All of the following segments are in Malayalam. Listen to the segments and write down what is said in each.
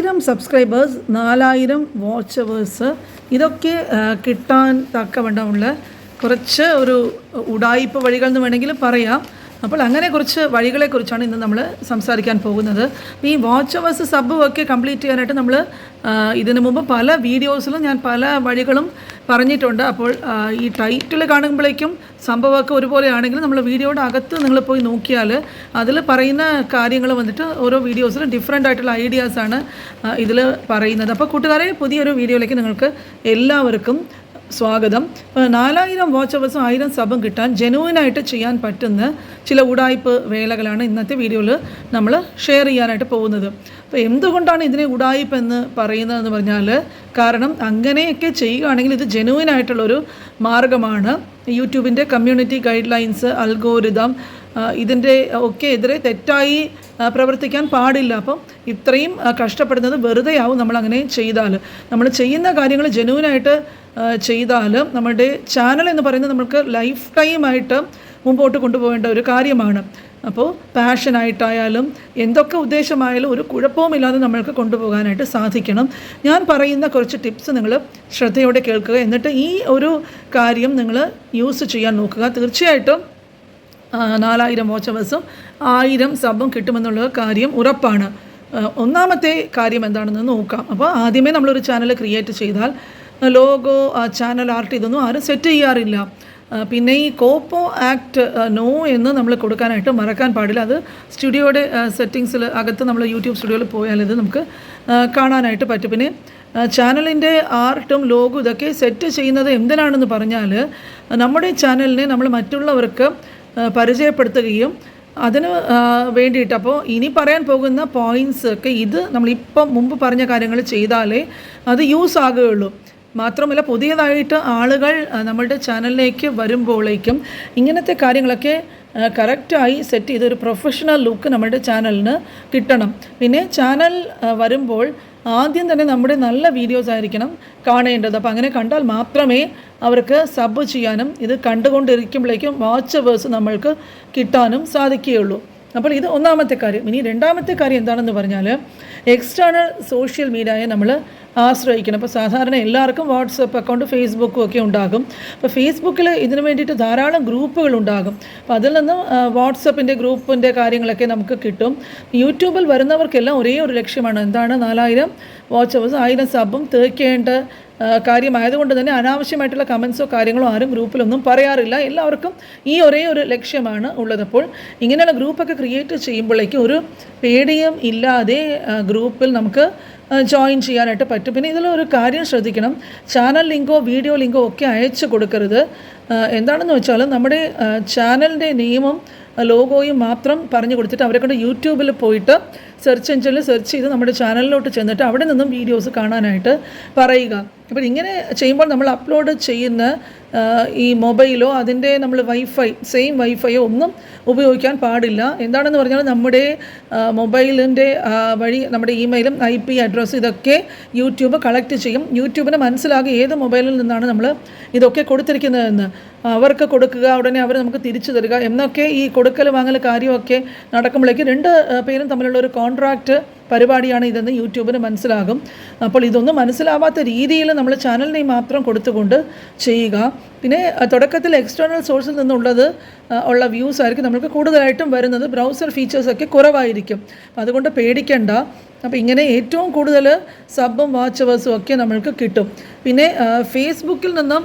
ആയിരം സബ്സ്ക്രൈബേഴ്സ് നാലായിരം വാച്ചവേഴ്സ് ഇതൊക്കെ ആ, കിട്ടാൻ തക്കവണ്ണമുള്ള കുറച്ച് ഒരു ഉടായ്പ വഴികൾ എന്ന് വേണമെങ്കിൽ പറയാം. അപ്പോൾ അങ്ങനെ കുറച്ച് വഴികളെക്കുറിച്ചാണ് ഇന്ന് നമ്മൾ സംസാരിക്കാൻ പോകുന്നത്. ഈ വാച്ച് അവേഴ്സ് സബ് ഒക്കെ കംപ്ലീറ്റ് ചെയ്യാനായിട്ട് നമ്മൾ ഇതിനു മുമ്പ് പല വീഡിയോസിലും ഞാൻ പല വഴികളും പറഞ്ഞിട്ടുണ്ട്. അപ്പോൾ ഈ ടൈറ്റിൽ കാണുമ്പോഴേക്കും സംഭവമൊക്കെ ഒരുപോലെയാണെങ്കിലും നമ്മൾ വീഡിയോയുടെ അകത്ത് നിങ്ങൾ പോയി നോക്കിയാൽ അതിൽ പറയുന്ന കാര്യങ്ങൾ വന്നിട്ട് ഓരോ വീഡിയോസിലും ഡിഫറെന്റ് ആയിട്ടുള്ള ഐഡിയാസാണ് ഇതിൽ പറയുന്നത്. അപ്പോൾ കൂട്ടുകാരെ പുതിയൊരു വീഡിയോയിലേക്ക് നിങ്ങൾക്ക് എല്ലാവർക്കും സ്വാഗതം. നാലായിരം വാച്ച് അവേഴ്സും ആയിരം സബും കിട്ടാൻ ജെനുവിനായിട്ട് ചെയ്യാൻ പറ്റുന്ന ചില ഉടായ്പ് വേലകളാണ് ഇന്നത്തെ വീഡിയോയിൽ നമ്മൾ ഷെയർ ചെയ്യാനായിട്ട് പോകുന്നത്. അപ്പോൾ എന്തുകൊണ്ടാണ് ഇതിനെ ഉടായ്പ് എന്ന് പറയുന്നതെന്ന് പറഞ്ഞാൽ കാരണം അങ്ങനെയൊക്കെ ചെയ്യുകയാണെങ്കിൽ ഇത് ജനുവിനായിട്ടുള്ളൊരു മാർഗമാണ്. യൂട്യൂബിന്റെ കമ്മ്യൂണിറ്റി ഗൈഡ് ലൈൻസ് അൽഗോരിതം ഇതിന്റെ ഒക്കെ എതിരെ തെറ്റായി പ്രവർത്തിക്കാൻ പാടില്ല. അപ്പം ഇത്രയും കഷ്ടപ്പെടുന്നത് വെറുതെയാവും നമ്മൾ അങ്ങനെ ചെയ്താൽ നമ്മൾ ചെയ്യുന്ന കാര്യങ്ങൾ ജനുവിനായിട്ട് ചെയ്താൽ നമ്മുടെ ചാനൽ എന്ന് പറയുന്നത് നമുക്ക് ലൈഫ് ടൈമായിട്ട് മുമ്പോട്ട് കൊണ്ടുപോകേണ്ട ഒരു കാര്യമാണ്. അപ്പോൾ പാഷനായിട്ടായാലും എന്തൊക്കെ ഉദ്ദേശമായാലും ഒരു കുഴപ്പവുമില്ലാതെ നമ്മൾക്ക് കൊണ്ടുപോകാനായിട്ട് സാധിക്കണം. ഞാൻ പറയുന്ന കുറച്ച് ടിപ്സ് നിങ്ങൾ ശ്രദ്ധയോടെ കേൾക്കുക. എന്നിട്ട് ഈ ഒരു കാര്യം നിങ്ങൾ യൂസ് ചെയ്യാൻ നോക്കുക. തീർച്ചയായിട്ടും നാലായിരം വാച്ചവേഴ്സും ആയിരം സബും കിട്ടുമെന്നുള്ള കാര്യം ഉറപ്പാണ്. ഒന്നാമത്തെ കാര്യം എന്താണെന്ന് നോക്കാം. അപ്പോൾ ആദ്യമേ നമ്മളൊരു ചാനൽ ക്രിയേറ്റ് ചെയ്താൽ ലോഗോ ചാനൽ ആർട്ട് ഇതൊന്നും ആരും സെറ്റ് ചെയ്യാറില്ല. പിന്നെ ഈ കോപ്പോ ആക്ട് നോ എന്ന് നമ്മൾ കൊടുക്കാനായിട്ട് മറക്കാൻ പാടില്ല. അത് സ്റ്റുഡിയോയുടെ സെറ്റിങ്സിൽ അകത്ത് നമ്മൾ യൂട്യൂബ് സ്റ്റുഡിയോയിൽ പോയാൽ ഇത് നമുക്ക് കാണാനായിട്ട് പറ്റും. പിന്നെ ചാനലിന്റെ ആർട്ടും ലോഗും ഇതൊക്കെ സെറ്റ് ചെയ്യുന്നത് എന്തിനാണെന്ന് പറഞ്ഞാൽ നമ്മുടെ ചാനലിനെ നമ്മൾ മറ്റുള്ളവർക്ക് പരിചയപ്പെടുത്തുകയും അതിന് വേണ്ടിയിട്ട്. അപ്പോൾ ഇനി പറയാൻ പോകുന്ന പോയിന്റ്സ് ഒക്കെ ഇത് നമ്മളിപ്പം മുമ്പ് പറഞ്ഞ കാര്യങ്ങൾ ചെയ്താലേ അത് യൂസ് ആകുകയുള്ളൂ. മാത്രമല്ല പുതിയതായിട്ട് ആളുകൾ നമ്മളുടെ ചാനലിലേക്ക് വരുമ്പോഴേക്കും ഇങ്ങനത്തെ കാര്യങ്ങളൊക്കെ കറക്റ്റായി സെറ്റ് ചെയ്ത് ഒരു പ്രൊഫഷണൽ ലുക്ക് നമ്മളുടെ ചാനലിന് കിട്ടണം. പിന്നെ ചാനൽ വരുമ്പോൾ ആദ്യം തന്നെ നമ്മുടെ നല്ല വീഡിയോസ് ആയിരിക്കണം കാണേണ്ടത്. അപ്പോൾ അങ്ങനെ കണ്ടാൽ മാത്രമേ അവർക്ക് സബ് ചെയ്യാനും ഇത് കണ്ടുകൊണ്ടിരിക്കുമ്പോഴേക്കും വാച്ച് അവേഴ്സ് നമ്മൾക്ക് കിട്ടാനും സാധിക്കുകയുള്ളൂ. അപ്പോൾ ഇത് ഒന്നാമത്തെ കാര്യം. ഇനി രണ്ടാമത്തെ കാര്യം എന്താണെന്ന് പറഞ്ഞാൽ എക്സ്റ്റേണൽ സോഷ്യൽ മീഡിയയെ നമ്മൾ ആശ്രയിക്കണം. അപ്പോൾ സാധാരണ എല്ലാവർക്കും വാട്സപ്പ് അക്കൗണ്ട് ഫേസ്ബുക്കും ഒക്കെ ഉണ്ടാകും. അപ്പോൾ ഫേസ്ബുക്കിൽ ഇതിന് വേണ്ടിയിട്ട് ധാരാളം ഗ്രൂപ്പുകൾ ഉണ്ടാകും. അപ്പോൾ അതിൽ നിന്ന് വാട്സപ്പിന്റെ ഗ്രൂപ്പിന്റെ കാര്യങ്ങളൊക്കെ നമുക്ക് കിട്ടും. യൂട്യൂബിൽ വരുന്നവർക്കെല്ലാം ഒരേ ഒരു ലക്ഷ്യമാണ്. എന്താണ്? നാലായിരം വാച്ച് അവേഴ്സ് ആയിരം സബും തേക്കേണ്ട കാര്യമായതുകൊണ്ട് തന്നെ അനാവശ്യമായിട്ടുള്ള കമൻസോ കാര്യങ്ങളോ ആരും ഗ്രൂപ്പിലൊന്നും പറയാറില്ല. എല്ലാവർക്കും ഈ ഒരേ ഒരു ലക്ഷ്യമാണ് ഉള്ളതപ്പോൾ ഇങ്ങനെയുള്ള ഗ്രൂപ്പൊക്കെ ക്രിയേറ്റ് ചെയ്യുമ്പോഴേക്കും ഒരു പേടിയും ഇല്ലാതെ ഗ്രൂപ്പിൽ നമുക്ക് ജോയിൻ ചെയ്യാനായിട്ട് പറ്റും. പിന്നെ ഇതിലൊരു കാര്യം ശ്രദ്ധിക്കണം. ചാനൽ ലിങ്കോ വീഡിയോ ലിങ്കോ ഒക്കെ അയച്ചു കൊടുക്കരുത്. എന്താണെന്ന് വെച്ചാൽ നമ്മുടെ ചാനലിന്റെ നിയമം ലോഗോയും മാത്രം പറഞ്ഞു കൊടുത്തിട്ട് അവരെ കൊണ്ട് യൂട്യൂബിൽ പോയിട്ട് സെർച്ച് എഞ്ചിനിൽ സെർച്ച് ചെയ്ത് നമ്മുടെ ചാനലിലോട്ട് ചെന്നിട്ട് അവിടെ നിന്നും വീഡിയോസ് കാണാനായിട്ട് പറയുക. അപ്പോൾ ഇങ്ങനെ ചെയ്യുമ്പോൾ നമ്മൾ അപ്ലോഡ് ചെയ്യുന്ന ഈ മൊബൈലോ അതിന്റെ നമ്മൾ വൈഫൈ സെയിം വൈഫൈയോ ഒന്നും ഉപയോഗിക്കാൻ പാടില്ല. എന്താണെന്ന് പറഞ്ഞാൽ നമ്മുടെ മൊബൈലിന്റെ വഴി നമ്മുടെ ഇമെയിലും ഐ പി അഡ്രസ്സ് ഇതൊക്കെ യൂട്യൂബ് കളക്ട് ചെയ്യും. യൂട്യൂബിന് മനസ്സിലാകും ഏത് മൊബൈലിൽ നിന്നാണ് നമ്മൾ ഇതൊക്കെ കൊടുത്തിരിക്കുന്നതെന്ന്. അവർക്ക് കൊടുക്കുക ഉടനെ അവർ നമുക്ക് തിരിച്ചു തരിക എന്നൊക്കെ ഈ കൊടുക്കൽ വാങ്ങൽ കാര്യമൊക്കെ നടക്കുമ്പോഴേക്ക് രണ്ട് പേരും തമ്മിലുള്ള ഒരു കോൺട്രാക്റ്റ് പരിപാടിയാണ് ഇതെന്ന് യൂട്യൂബിന് മനസ്സിലാകും. അപ്പോൾ ഇതൊന്നും മനസ്സിലാവാത്ത രീതിയിൽ നമ്മൾ ചാനൽ നെയിം മാത്രം കൊടുത്തുകൊണ്ട് ചെയ്യുക. പിന്നെ തുടക്കത്തിൽ എക്സ്റ്റേണൽ സോഴ്സിൽ നിന്നുള്ളത് ഉള്ള വ്യൂസ് ആയിരിക്കും നമുക്ക് കൂടുതലായിട്ടും വരുന്നത്. ബ്രൗസർ ഫീച്ചേഴ്സൊക്കെ കുറവായിരിക്കും. അതുകൊണ്ട് പേടിക്കേണ്ട. അപ്പോൾ ഇങ്ങനെ ഏറ്റവും കൂടുതൽ സബും വാച്ചവേഴ്സും ഒക്കെ നമ്മൾക്ക് കിട്ടും. പിന്നെ ഫേസ്ബുക്കിൽ നിന്നും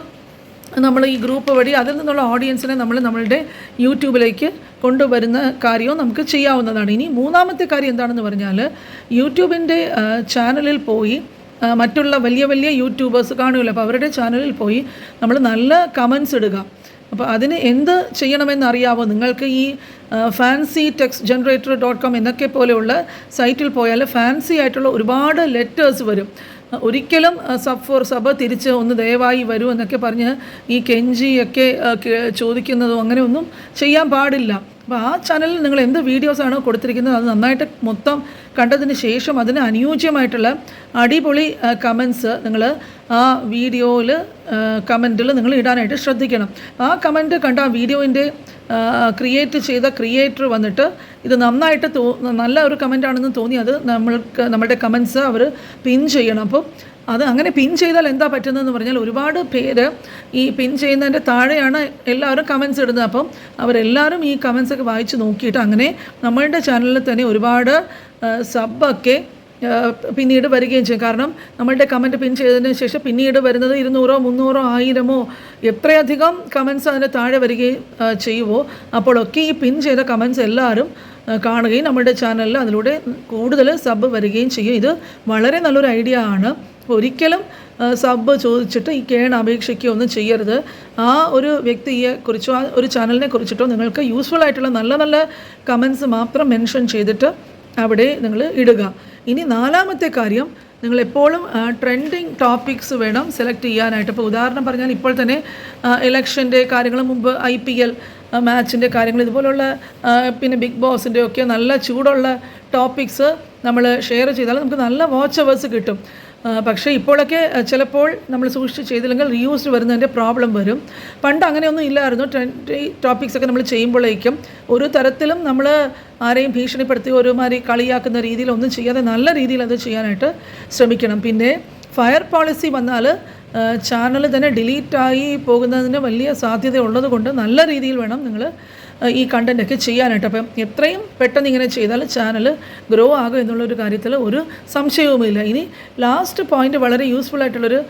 നമ്മൾ ഈ ഗ്രൂപ്പ് വഴി അതിൽ നിന്നുള്ള ഓഡിയൻസിനെ നമ്മൾ നമ്മളുടെ യൂട്യൂബിലേക്ക് കൊണ്ടുവരുന്ന കാര്യവും നമുക്ക് ചെയ്യാവുന്നതാണ്. ഇനി മൂന്നാമത്തെ കാര്യം എന്താണെന്ന് പറഞ്ഞാൽ യൂട്യൂബിന്റെ ചാനലിൽ പോയി മറ്റുള്ള വലിയ വലിയ യൂട്യൂബേഴ്സ് കാണുമല്ലോ അപ്പോൾ അവരുടെ ചാനലിൽ പോയി നമ്മൾ നല്ല കമൻസ് ഇടുക. അപ്പോൾ അതിന് എന്ത് ചെയ്യണമെന്ന് അറിയാവോ? നിങ്ങൾക്ക് ഈ fancy text generator dot com എന്നൊക്കെ പോലെയുള്ള സൈറ്റിൽ പോയാൽ ഫാൻസി ആയിട്ടുള്ള ഒരുപാട് ലെറ്റേഴ്സ് വരും. ഒരിക്കലും സബ് ഫോർ സബ് തിരിച്ച് ഒന്ന് ദയവായി വരൂ എന്നൊക്കെ പറഞ്ഞ് ഈ കെഞ്ചിയൊക്കെ ചോദിക്കുന്നതോ അങ്ങനെയൊന്നും ചെയ്യാൻ പാടില്ല. അപ്പോൾ ആ ചാനലിൽ നിങ്ങൾ എന്ത് വീഡിയോസാണോ കൊടുത്തിരിക്കുന്നത് അത് നന്നായിട്ട് മൊത്തം കണ്ടതിന് ശേഷം അതിന് അനുയോജ്യമായിട്ടുള്ള അടിപൊളി കമൻസ് നിങ്ങൾ ആ വീഡിയോയിൽ കമന്റിൽ നിങ്ങൾ ഇടാനായിട്ട് ശ്രദ്ധിക്കണം. ആ കമന്റ് കണ്ട ആ വീഡിയോന്റെ ക്രിയേറ്റ് ചെയ്ത ക്രിയേറ്റർ വന്നിട്ട് ഇത് നന്നായിട്ട് തോ നല്ല ഒരു കമന്റ് ആണെന്ന് തോന്നി. അത് നമ്മൾക്ക് നമ്മുടെ കമൻസ് അവർ പിൻ ചെയ്യണം. അപ്പോൾ അത് അങ്ങനെ പിൻ ചെയ്താൽ എന്താ പറ്റുന്നതെന്ന് പറഞ്ഞാൽ ഒരുപാട് പേര് ഈ പിൻ ചെയ്യുന്നതിന്റെ താഴെയാണ് എല്ലാവരും കമൻസ് ഇടുന്നത്. അപ്പം അവരെല്ലാവരും ഈ കമൻസ് ഒക്കെ വായിച്ച് നോക്കിയിട്ട് അങ്ങനെ നമ്മളുടെ ചാനലിൽ തന്നെ ഒരുപാട് സബ്ബൊക്കെ പിന്നീട് വരികയും ചെയ്യും. കാരണം നമ്മളുടെ കമന്റ് പിൻ ചെയ്തതിന് ശേഷം പിന്നീട് വരുന്നത് ഇരുന്നൂറോ മുന്നൂറോ ആയിരമോ എത്രയധികം കമൻസ് അതിന് താഴെ വരികയും ചെയ്യുമോ അപ്പോഴൊക്കെ ഈ പിൻ ചെയ്ത കമൻസ് എല്ലാവരും കാണുകയും നമ്മുടെ ചാനലിൽ അതിലൂടെ കൂടുതൽ സബ് വരികയും ചെയ്യും. ഇത് വളരെ നല്ലൊരു ഐഡിയ ആണ്. ഒരിക്കലും ആ, സബ് ചോദിച്ചിട്ട് ഈ കേൺ അപേക്ഷിക്കുകയോ ഒന്നും ചെയ്യരുത്. ആ ഒരു വ്യക്തിയെ കുറിച്ചോ ആ ഒരു ചാനലിനെ കുറിച്ചിട്ടോ നിങ്ങൾക്ക് യൂസ്ഫുൾ ആയിട്ടുള്ള നല്ല നല്ല കമൻസ് മാത്രം മെൻഷൻ ചെയ്തിട്ട് അവിടെ നിങ്ങൾ ഇടുക. ഇനി നാലാമത്തെ കാര്യം നിങ്ങൾ എപ്പോഴും ട്രെൻഡിങ് ടോപ്പിക്സ് വേണം സെലക്ട് ചെയ്യാനായിട്ട്. ഇപ്പോൾ ഉദാഹരണം പറഞ്ഞാൽ ഇപ്പോൾ തന്നെ ഇലക്ഷന്റെ കാര്യങ്ങൾ മുമ്പ് ഐ പി എൽ മാച്ചിന്റെ കാര്യങ്ങൾ ഇതുപോലുള്ള പിന്നെ ബിഗ് ബോസിന്റെ ഒക്കെ നല്ല ചൂടുള്ള ടോപ്പിക്സ് നമ്മൾ ഷെയർ ചെയ്താൽ നമുക്ക് നല്ല വാച്ച് അവേഴ്സ് കിട്ടും. പക്ഷേ ഇപ്പോഴൊക്കെ ചിലപ്പോൾ നമ്മൾ സൂക്ഷിച്ച് ചെയ്തില്ലെങ്കിൽ റീയൂസ്ഡ് വരുന്നതിന്റെ പ്രോബ്ലം വരും. പണ്ട് അങ്ങനെയൊന്നും ഇല്ലായിരുന്നു. ട്വന്റി ടോപ്പിക്സ് ഒക്കെ നമ്മൾ ചെയ്യുമ്പോഴേക്കും ഒരു തരത്തിലും നമ്മൾ ആരെയും ഭീഷണിപ്പെടുത്തി ഒരുമാതിരി കളിയാക്കുന്ന രീതിയിലൊന്നും ചെയ്യാതെ നല്ല രീതിയിൽ അത് ചെയ്യാനായിട്ട് ശ്രമിക്കണം. പിന്നെ ഫയർ പോളിസി വന്നാൽ ചാനൽ തന്നെ ഡിലീറ്റായി പോകുന്നതിന് വലിയ സാധ്യത കൊണ്ട് നല്ല രീതിയിൽ വേണം നിങ്ങൾ ഈ കണ്ടന്റൊക്കെ ചെയ്യാനായിട്ട്. അപ്പം എത്രയും പെട്ടെന്ന് ഇങ്ങനെ ചെയ്താൽ ചാനൽ ഗ്രോ ആകും എന്നുള്ളൊരു കാര്യത്തിൽ ഒരു സംശയവുമില്ല. ഇനി ലാസ്റ്റ് പോയിന്റ് വളരെ യൂസ്ഫുൾ ആയിട്ടുള്ളൊരു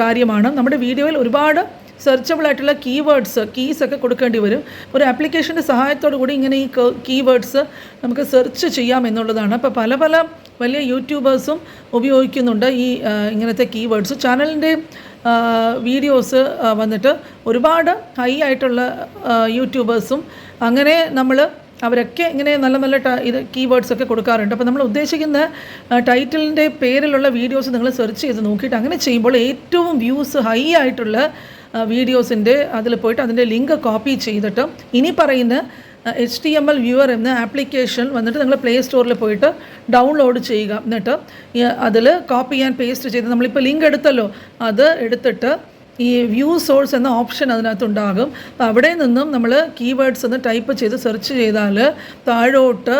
കാര്യമാണ്. നമ്മുടെ വീഡിയോയിൽ ഒരുപാട് സെർച്ചബിൾ ആയിട്ടുള്ള കീവേഡ്സ് കീസ് ഒക്കെ കൊടുക്കേണ്ടി വരും. ഒരു ആപ്ലിക്കേഷന്റെ സഹായത്തോടു കൂടി ഇങ്ങനെ ഈ കീവേഡ്സ് നമുക്ക് സെർച്ച് ചെയ്യാം എന്നുള്ളതാണ്. അപ്പോൾ പല പല വലിയ യൂട്യൂബേഴ്സും ഉപയോഗിക്കുന്നുണ്ട് ഈ ഇങ്ങനത്തെ കീവേഡ്സ് ചാനലിന്റെ വീഡിയോസ് വന്നിട്ട് ഒരുപാട് ഹൈ ആയിട്ടുള്ള യൂട്യൂബേഴ്സും അങ്ങനെ നമ്മൾ അവരൊക്കെ ഇങ്ങനെ നല്ല നല്ല ഇത് കീവേഡ്സ് ഒക്കെ കൊടുക്കാറുണ്ട്. അപ്പോൾ നമ്മൾ ഉദ്ദേശിക്കുന്ന ടൈറ്റിലിന്റെ പേരിലുള്ള വീഡിയോസ് നിങ്ങൾ സെർച്ച് ചെയ്ത് നോക്കിയിട്ട് അങ്ങനെ ചെയ്യുമ്പോൾ ഏറ്റവും വ്യൂസ് ഹൈ ആയിട്ടുള്ള വീഡിയോസിന്റെ അതിൽ പോയിട്ട് അതിന്റെ ലിങ്ക് കോപ്പി ചെയ്തിട്ട് ഇനി പറയുന്ന H T M L viewer എന്ന ആപ്ലിക്കേഷൻ വന്നിട്ട് നിങ്ങൾ പ്ലേ സ്റ്റോറിൽ പോയിട്ട് ഡൗൺലോഡ് ചെയ്യുക. എന്നിട്ട് അതിൽ കോപ്പി ആൻഡ് പേസ്റ്റ് ചെയ്ത് നമ്മളിപ്പോൾ ലിങ്ക് എടുത്തല്ലോ. അത് എടുത്തിട്ട് ഈ വ്യൂ സോഴ്സ് എന്ന ഓപ്ഷൻ അതിനകത്തുണ്ടാകും. അപ്പോൾ അവിടെ നിന്നും നമ്മൾ കീവേഡ്സ് ഒന്ന് ടൈപ്പ് ചെയ്ത് സെർച്ച് ചെയ്താൽ താഴോട്ട്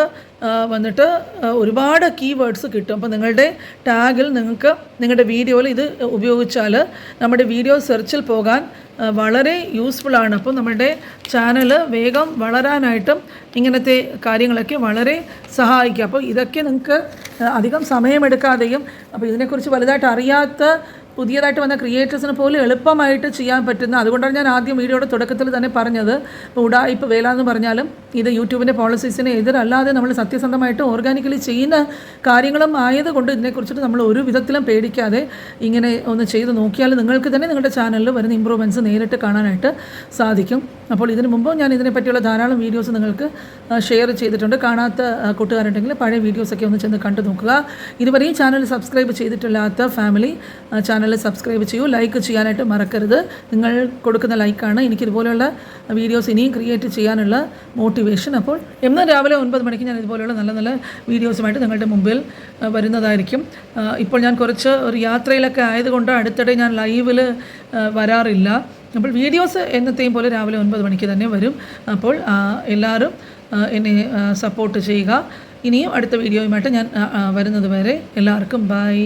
വന്നിട്ട് ഒരുപാട് കീവേഡ്സ് കിട്ടും. അപ്പോൾ നിങ്ങളുടെ ടാഗിൽ നിങ്ങൾക്ക് നിങ്ങളുടെ വീഡിയോയിൽ ഇത് ഉപയോഗിച്ചാൽ നമ്മുടെ വീഡിയോ സെർച്ചിൽ പോകാൻ വളരെ യൂസ്ഫുൾ ആണ്. അപ്പോൾ നമ്മുടെ ചാനൽ വേഗം വളരാനായിട്ടും ഇങ്ങനത്തെ കാര്യങ്ങളൊക്കെ വളരെ സഹായിക്കും. അപ്പോൾ ഇതൊക്കെ നിങ്ങൾക്ക് അധികം സമയമെടുക്കാതെയും അപ്പോൾ ഇതിനെക്കുറിച്ച് വലുതായിട്ട് അറിയാത്ത പുതിയതായിട്ട് വന്ന ക്രിയേറ്റേഴ്സിന് പോലും എളുപ്പമായിട്ട് ചെയ്യാൻ പറ്റുന്ന അതുകൊണ്ടാണ് ഞാൻ ആദ്യം വീഡിയോയുടെ തുടക്കത്തിൽ തന്നെ പറഞ്ഞത്. ഉടായിപ്പ് വേല എന്ന് പറഞ്ഞാലും ഇത് യൂട്യൂബിന്റെ പോളിസീസിന് എതിരല്ലാതെ നമ്മൾ സത്യസന്ധമായിട്ട് ഓർഗാനിക്കലി ചെയ്യുന്ന കാര്യങ്ങളും ആയതുകൊണ്ട് ഇതിനെക്കുറിച്ചിട്ട് നമ്മൾ ഒരു വിധത്തിലും പേടിക്കാതെ ഇങ്ങനെ ഒന്ന് ചെയ്ത് നോക്കിയാൽ നിങ്ങൾക്ക് തന്നെ നിങ്ങളുടെ ചാനലിൽ വരുന്ന ഇമ്പ്രൂവ്മെന്റ്സ് നേരിട്ട് കാണാനായിട്ട് സാധിക്കും. അപ്പോൾ ഇതിനു മുമ്പ് ഞാൻ ഇതിനെപ്പറ്റിയുള്ള ധാരാളം വീഡിയോസ് നിങ്ങൾക്ക് ഷെയർ ചെയ്തിട്ടുണ്ട്. കാണാത്ത കൂട്ടുകാരുണ്ടെങ്കിൽ പഴയ വീഡിയോസൊക്കെ ഒന്ന് ചെന്ന് കണ്ടു നോക്കുക. ഇതുവരെയും ചാനൽ സബ്സ്ക്രൈബ് ചെയ്തിട്ടില്ലാത്ത ഫാമിലി ചാനൽ സബ്സ്ക്രൈബ് ചെയ്യൂ. ലൈക്ക് ചെയ്യാനായിട്ട് മറക്കരുത്. നിങ്ങൾ കൊടുക്കുന്ന ലൈക്കാണ് എനിക്കിതുപോലെയുള്ള വീഡിയോസ് ഇനിയും ക്രിയേറ്റ് ചെയ്യാനുള്ള മോട്ടിവേഷൻ അപ്പോൾ എന്നും രാവിലെ ഒൻപത് മണിക്ക് ഞാൻ ഇതുപോലെയുള്ള നല്ല നല്ല വീഡിയോസുമായിട്ട് നിങ്ങളുടെ മുമ്പിൽ വരുന്നതായിരിക്കും. ഇപ്പോൾ ഞാൻ കുറച്ച് ഒരു യാത്രയിലൊക്കെ ആയതുകൊണ്ട് അടുത്തിടെ ഞാൻ ലൈവിൽ വരാറില്ല. അപ്പോൾ വീഡിയോസ് എന്നത്തെയും പോലെ രാവിലെ ഒൻപത് മണിക്ക് തന്നെ വരും. അപ്പോൾ എല്ലാവരും എന്നെ സപ്പോർട്ട് ചെയ്യുക. ഇനിയും അടുത്ത വീഡിയോയുമായിട്ട് ഞാൻ വരുന്നത് വരെ എല്ലാവർക്കും ബൈ.